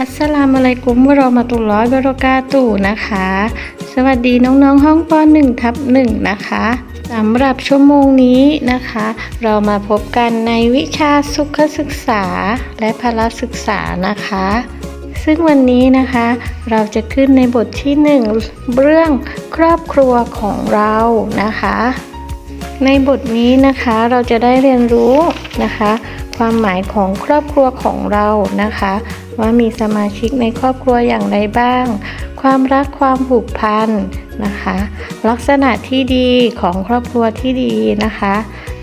อัสสลามุอะลัยกุมวะเรามะตุลลอฮิวะบรกาตุฮ์นะคะ สวัสดีน้องๆห้องป .1 ทับ1นะคะสำหรับชั่วโมงนี้นะคะ เรามาพบกันในวิชาสุขศึกษาและพละศึกษานะคะ ซึ่งวันนี้นะคะ เราจะขึ้นในบทที่ 1 เรื่องครอบครัวของเรานะคะ ในบทนี้นะคะเราจะได้เรียนรู้นะคะ ความหมายของครอบครัวของเรานะคะ ว่ามีสมาชิกในครอบครัวอย่างไรบ้าง ความรักความผูกพันนะคะ ลักษณะที่ดีของครอบครัวที่ดีนะคะ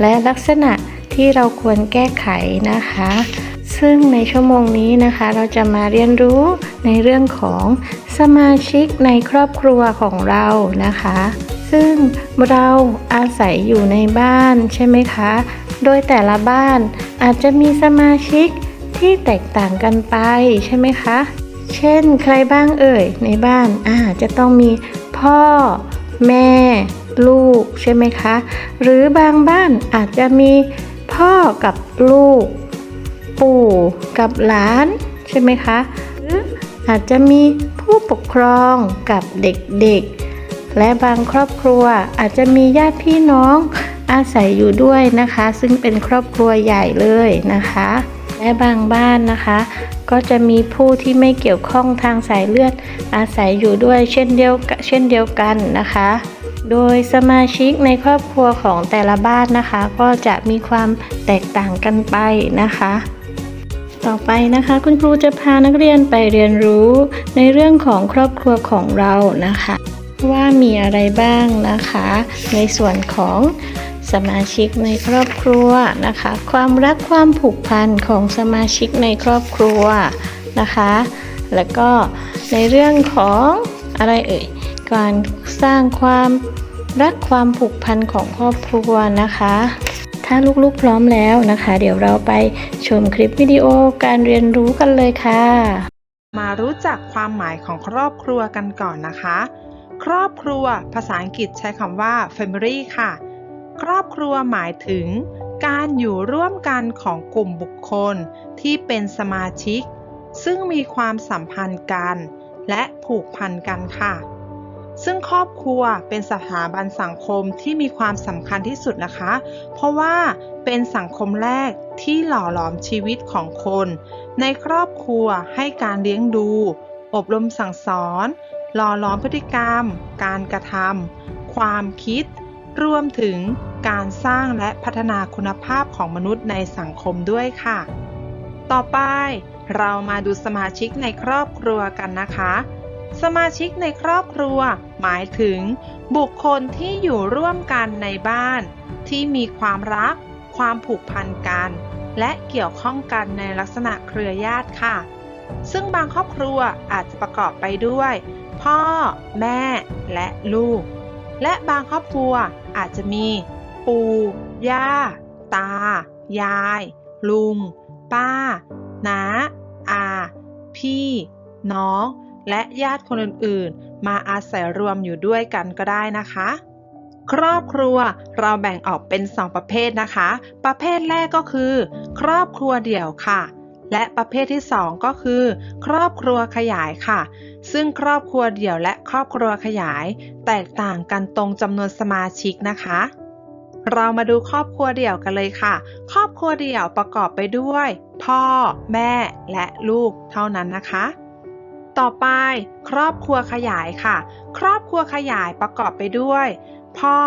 และลักษณะที่เราควรแก้ไขนะคะ ซึ่งในชั่วโมงนี้นะคะเราจะมาเรียนรู้ในเรื่องของสมาชิกในครอบครัวของเรานะคะ ซึ่งเราอาศัยอยู่ในบ้านใช่ไหมคะ โดยแต่ละบ้านอาจจะมีสมาชิก ที่แตกต่างกันไปใช่ไหมคะ เช่นใครบ้างเอ่ย ในบ้านอาจะต้องมีพ่อ แม่ ลูกใช่ไหมคะ หรือบางบ้านอาจจะมีพ่อกับลูก ปู่กับหลานใช่ไหมคะ หรืออาจจะมีผู้ปกครองกับเด็กๆ และบางครอบครัวอาจจะมีญาติพี่น้องอาศัยอยู่ด้วยนะคะ ซึ่งเป็นครอบครัวใหญ่เลยนะคะ และบางบ้านนะคะ ก็จะมีผู้ที่ไม่เกี่ยวข้องทางสายเลือดอาศัยอยู่ด้วยเช่นเดียวกนเช่นเดียวกันนะคะ โดยสมาชิกในครอบครัวของแต่ละบ้านนะคะ ก็จะมีความแตกต่างกันไปนะคะ ต่อไปนะคะคุณครูจะพานักเรียนไปเรียนรู้ในเรื่องของครอบครัวของเรานะคะ ว่ามีอะไรบ้างนะคะ ในส่วนของ สมาชิกในครอบครัวนะคะ ความรักความผูกพันของสมาชิกในครอบครัวนะคะ แล้วก็ในเรื่องของอะไรเอ่ยการสร้างความรักความผูกพันของครอบครัวนะคะ ถ้าลูกๆพร้อมแล้วนะคะ เดี๋ยวเราไปชมคลิปวิดีโอการเรียนรู้กันเลยค่ะ มารู้จักความหมายของครอบครัวกันก่อนนะคะ ครอบครัว ภาษาอังกฤษใช้คำว่า family ค่ะ ครอบครัวหมายถึง การอยู่ร่วมกันของกลุ่มบุคคลที่เป็นสมาชิก ซึ่งมีความสัมพันธ์กัน และผูกพันกันค่ะ ซึ่งครอบครัวเป็นสถาบันสังคมที่มีความสำคัญที่สุดนะคะ เพราะว่าเป็นสังคมแรกที่หล่อหลอมชีวิตของคน ในครอบครัวให้การเลี้ยงดู อบรมสั่งสอนหล่อหลอมพฤติกรรม การกระทำความคิด รวมถึง การสร้างและพัฒนาคุณภาพของมนุษย์ในสังคมด้วยค่ะ ต่อไปเรามาดูสมาชิกในครอบครัวกันนะคะ สมาชิกในครอบครัว หมายถึง บุคคลที่อยู่ร่วมกันในบ้าน ที่มีความรัก ความผูกพันกัน และเกี่ยวข้องกันในลักษณะเครือญาติค่ะ ซึ่งบางครอบครัวอาจจะประกอบไปด้วย พ่อ แม่ และลูก และบางครอบครัวอาจจะมี ปู่ ย่า ตา ยาย ลุง ป้า น้า อา พี่ น้อง และญาติคนอื่นๆ มาอาศัยรวมอยู่ด้วยกันก็ได้นะคะ ครอบครัวเราแบ่งออกเป็น 2 ประเภทนะคะ ประเภทแรกก็คือ ครอบครัวเดี่ยวค่ะ และประเภทที่ 2 ก็คือ ครอบครัวขยายค่ะซึ่งครอบครัวเดี่ยวและครอบครัวขยาย แตกต่างกันตรงจำนวนสมาชิกนะคะ เรามาดูครอบครัวเดี่ยวกันเลยค่ะ ครอบครัวเดี่ยวประกอบไปด้วย พ่อ แม่และลูกเท่านั้นนะคะ ต่อไป ครอบครัวขยายค่ะ ครอบครัวขยายประกอบไปด้วย พ่อ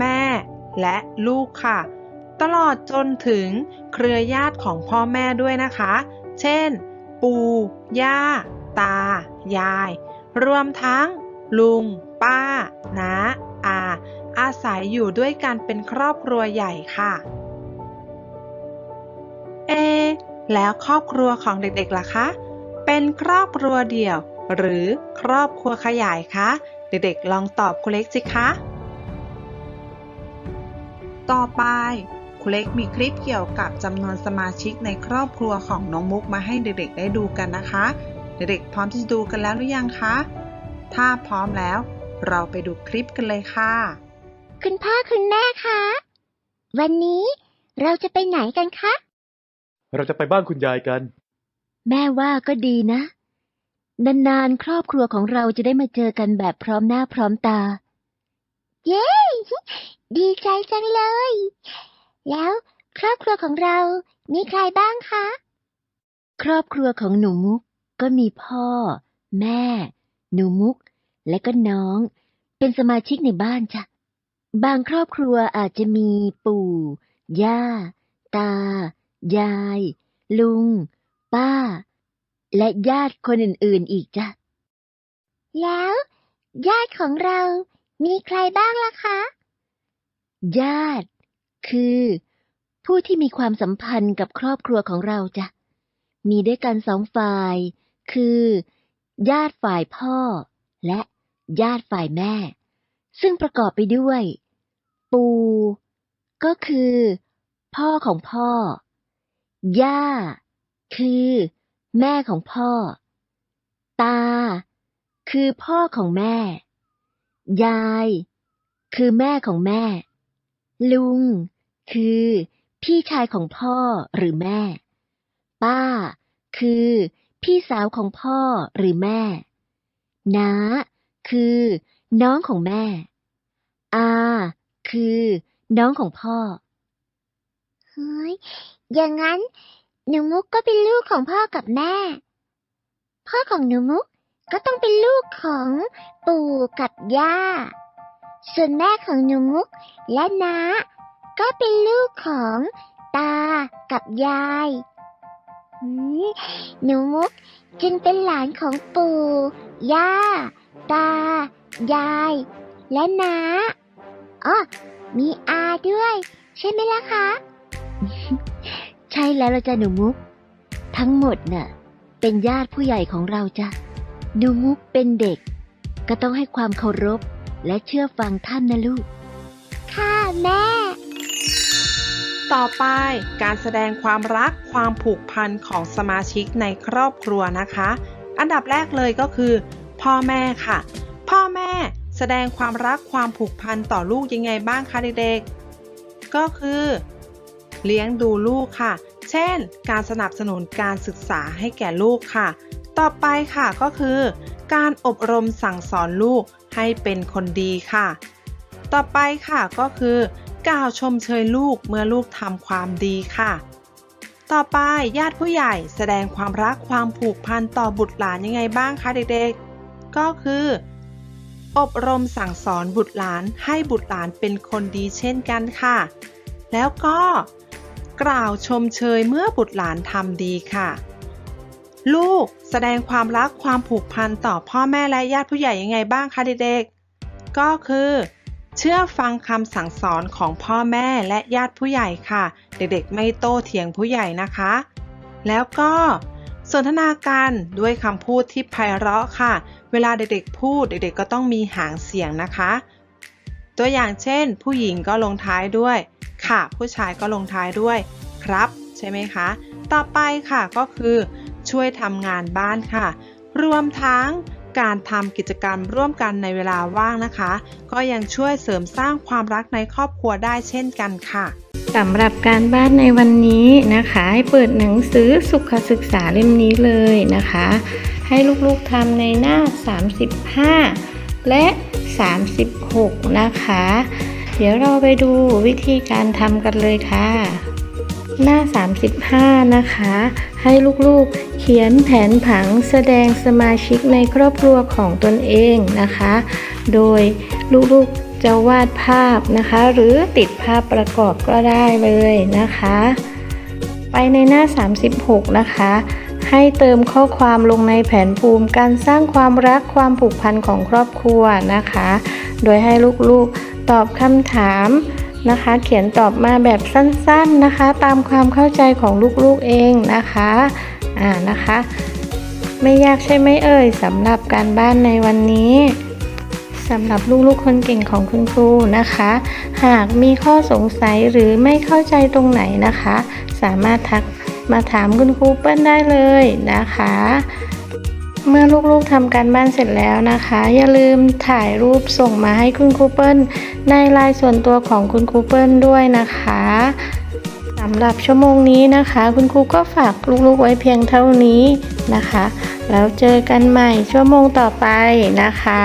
แม่ และลูกค่ะ ตลอดจนถึงเครือญาติของพ่อแม่ด้วยนะคะ เช่น ปู่ ย่า ตา ยาย รวมทั้ง ลุง ป้า น้า อาศัยอยู่ด้วยกันเป็นครอบครัวใหญ่ค่ะ เอ แล้วครอบครัวของเด็กๆล่ะคะ เป็นครอบครัวเดี่ยว หรือครอบครัวขยายคะ เด็กๆลองตอบครูเล็กสิคะ ต่อไปครูเล็กมีคลิปเกี่ยวกับจำนวนสมาชิกในครอบครัวของน้องมุกมาให้เด็กๆได้ดูกันนะคะ เด็กๆพร้อมที่จะดูกันแล้วหรือยังคะ ถ้าพร้อมแล้วเราไปดูคลิปกันเลยค่ะ คุณพ่อคุณแม่คะ วันนี้เราจะไปไหนกันคะ เราจะไปบ้านคุณยายกัน แม่ว่าก็ดีนะ นานๆ ครอบครัวของเราจะได้มาเจอกันแบบพร้อมหน้าพร้อมตา เย้ ดีใจจังเลย แล้วครอบครัวของเรา มีใครบ้างคะ ครอบครัวของหนูมุกก็มีพ่อ แม่ หนูมุก และก็น้อง เป็นสมาชิกในบ้านจ้ะ บางครอบครัวอาจจะมีปู่ ย่า ตา ยาย ลุง ป้า และญาติคนอื่นๆอีกจ้ะ แล้ว ญาติของเรามีใครบ้างล่ะคะ ญาติ คือ ผู้ที่มีความสัมพันธ์กับครอบครัวของเราจ้ะ มีด้วยกันสองฝ่าย คือ ญาติฝ่ายพ่อ และญาติฝ่ายแม่ ซึ่งประกอบไปด้วย ปู่ ก็คือ พ่อของพ่อ ย่า คือ แม่ของพ่อ ตา คือพ่อของแม่ ยาย คือแม่ของแม่ ลุง คือ พี่ชายของพ่อหรือแม่ ป้า คือ พี่สาวของพ่อหรือแม่ น้า คือ น้องของแม่ อา คือ น้องของพ่อ เฮ้ย อย่างนั้น หนูมุกก็เป็นลูกของพ่อกับแม่ พ่อของหนูมุกก็ต้องเป็นลูกของปู่กับย่า ส่วนแม่ของหนูมุกและน้าก็เป็นลูกของตากับยายหนูมุกจึงเป็นหลานของปู่ ย่า ตา ยาย และน้า อ๋อมีอาด้วย ใช่ไหมล่ะคะ ใช่แล้วละจ้ะหนูมุก ทั้งหมดน่ะ เป็นญาติผู้ใหญ่ของเราจ้ะหนูมุกเป็นเด็ก ก็ต้องให้ความเคารพและเชื่อฟังท่านนะลูก ค่ะ แม่ ต่อไปการแสดงความรักความผูกพันของสมาชิกในครอบครัวนะคะ อันดับแรกเลยก็คือ พ่อแม่ค่ะ พ่อแม่ แสดงความรักความผูกพันต่อลูกยังไงบ้างคะเด็กๆ ก็คือ เลี้ยงดูลูกค่ะ เช่น การสนับสนุนการศึกษาให้แก่ลูกค่ะ ต่อไปค่ะก็คือ การอบรมสั่งสอนลูกให้เป็นคนดีค่ะ ต่อไปค่ะก็คือกล่าวชมเชยลูกเมื่อลูกทำความดีค่ะ ต่อไปญาติผู้ใหญ่แสดงความรักความผูกพันต่อบุตรหลานยังไงบ้างคะเด็กๆ ก็คือ อบรมสั่งสอนบุตรหลานให้บุตรหลานเป็นคนดีเช่นกันค่ะ แล้วก็กล่าวชมเชยเมื่อบุตรหลานทำดีค่ะ ลูกแสดงความรักความผูกพันต่อพ่อแม่และญาติผู้ใหญ่ยังไงบ้างคะเด็กๆ ก็คือ เชื่อฟังคำสั่งสอนของพ่อแม่และญาติผู้ใหญ่ค่ะ เด็กๆ ไม่โต้เถียงผู้ใหญ่นะคะ แล้วก็ สนทนากันด้วยคำพูดที่ไพเราะค่ะ เวลาเด็กๆพูดเด็กๆก็ต้องมีหางเสียงนะคะ ตัวอย่างเช่น ผู้หญิงก็ลงท้ายด้วย ค่ะ ผู้ชายก็ลงท้ายด้วย ครับ ใช่ไหมคะ ต่อไปค่ะก็คือช่วยทำงานบ้านค่ะ รวมทั้งการทำกิจกรรมร่วมกันในเวลาว่างนะคะ ก็ยังช่วยเสริมสร้างความรักในครอบครัวได้เช่นกันค่ะ สำหรับการบ้านในวันนี้นะคะ ให้เปิดหนังสือสุขศึกษาเล่มนี้เลยนะคะ ให้ลูกๆทำในหน้า 35 และ 36 นะคะ เดี๋ยวเราไปดูวิธีการทำกันเลยค่ะ หน้า 35 นะคะ ให้ลูกๆเขียนแผนผังแสดงสมาชิกในครอบครัวของตนเองนะคะ โดยลูกๆ จะวาดภาพนะคะ หรือติดภาพประกอบก็ได้เลยนะคะ ไปในหน้า 36 นะคะ ให้เติมข้อความลงในแผนภูมิการสร้างความรักความผูกพันของครอบครัวนะคะ โดยให้ลูกๆตอบคำถามนะคะ เขียนตอบมาแบบสั้นๆนะคะ ตามความเข้าใจของลูกๆเองนะคะอ่านะคะ ไม่ยากใช่ไหมเอ่ยสำหรับการบ้านในวันนี้ สำหรับลูกๆคนเก่งของคุณครูนะคะ หากมีข้อสงสัยหรือไม่เข้าใจตรงไหนนะคะ สามารถทักมาถามคุณครูเปิ้ลได้เลยนะคะ เมื่อลูกๆทำการบ้านเสร็จแล้วนะคะ อย่าลืมถ่ายรูปส่งมาให้คุณครูเปิ้ลในไลน์ส่วนตัวของคุณครูเปิ้ลด้วยนะคะสสำหรับชั่วโมงนี้นะคะ คุณครูก็ฝากลูกๆไว้เพียงเท่านี้นะคะ แล้วเจอกันใหม่ชั่วโมงต่อไปนะคะ